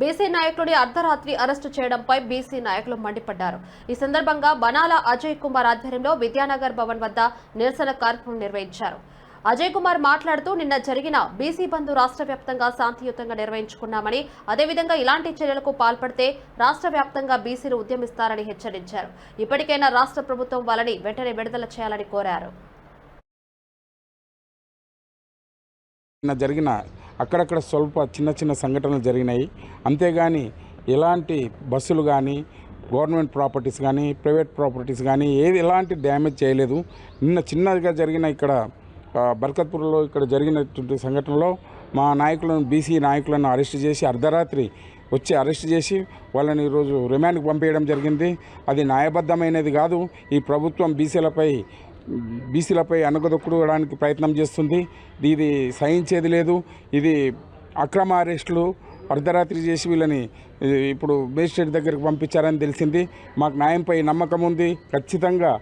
BC నాయకుడిని అర్ధరాత్రి arrest చేయడంపై బీసీ నాయకులు మండిపడ్డారు. ఈ సందర్భంగా బనాల అజయ్ కుమార్ ఆధ్వర్యంలో విద్యానగర్ భవన్ వద్ద నిరసన కార్యక్రమం నిర్వహించారు. అజయ్ కుమార్ మాట్లాడుతూ నిన్న జరిగిన బీసీ బంధు రాష్ట్ర వ్యాప్తంగా శాంతియుతంగా నిర్వహించుకున్నామని అదేవిధంగా ఇలాంటి చర్యలకు పాల్పడితే రాష్ట్ర వ్యాప్తంగా బీసీలు ఉద్యమిస్తారని హెచ్చరించారు. ఇప్పటికైనా రాష్ట్ర ప్రభుత్వం వాళ్ళని వెంటనే విడుదల చేయాలని కోరారు. నిన్న జరిగిన అక్కడక్కడ స్వల్ప చిన్న చిన్న సంఘటనలు జరిగినాయి. అంతేగాని ఎలాంటి బస్సులు కానీ గవర్నమెంట్ ప్రాపర్టీస్ కానీ ప్రైవేట్ ప్రాపర్టీస్ కానీ ఏది ఎలాంటి డ్యామేజ్ చేయలేదు. నిన్న చిన్నదిగా జరిగిన ఇక్కడ బర్కత్పూర్లో ఇక్కడ జరిగినటువంటి సంఘటనలో మా నాయకులను బీసీ నాయకులను అరెస్ట్ చేసి అర్ధరాత్రి వచ్చి అరెస్ట్ చేసి వాళ్ళని ఈరోజు రిమాండ్కి పంపేయడం జరిగింది. అది న్యాయబద్ధమైనది కాదు. ఈ ప్రభుత్వం బీసీలపై బీసీలపై అణగదొక్కడానికి ప్రయత్నం చేస్తుంది. ఇది సహించేది లేదు. ఇది అక్రమ అరెస్టులు అర్ధరాత్రి చేసి వీళ్ళని ఇప్పుడు మేజిస్ట్రేట్ దగ్గరికి పంపించారని తెలిసింది. మాకు న్యాయంపై నమ్మకం ఉంది. ఖచ్చితంగా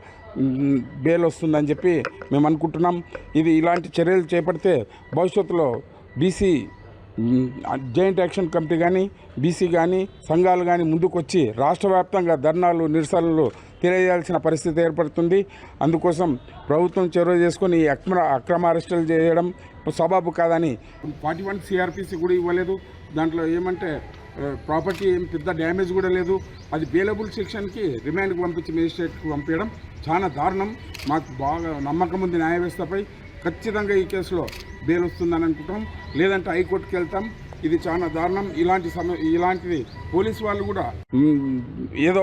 బెయిల్ వస్తుందని చెప్పి మేము అనుకుంటున్నాం. ఇది ఇలాంటి చర్యలు చేపడితే భవిష్యత్తులో బీసీ జాయింట్ యాక్షన్ కమిటీ కానీ బీసీ కానీ సంఘాలు కానీ ముందుకొచ్చి రాష్ట్ర వ్యాప్తంగా ధర్నాలు నిరసనలు తెలియజేయాల్సిన పరిస్థితి ఏర్పడుతుంది. అందుకోసం ప్రభుత్వం చొరవ చేసుకొని అక్రమ అక్రమ అరెస్టులు చేయడం సబాబు కాదని. ఫార్టీ వన్ సిఆర్పిసి కూడా ఇవ్వలేదు. దాంట్లో ఏమంటే ప్రాపర్టీ ఏం పెద్ద డ్యామేజ్ కూడా లేదు. అది బేలబుల్ సెక్షన్కి రిమాండ్కి పంపించి మేజిస్ట్రేట్కి పంపించడం చాలా దారుణం. మాకు బాగా నమ్మకం ఉంది న్యాయ వ్యవస్థపై. ఖచ్చితంగా ఈ కేసులో బెయిల్ వస్తుందని అనుకుంటాం లేదంటే హైకోర్టుకి వెళ్తాం. ఇది చాలా దారుణం. ఇలాంటి సమ ఇలాంటిది పోలీసు వాళ్ళు కూడా ఏదో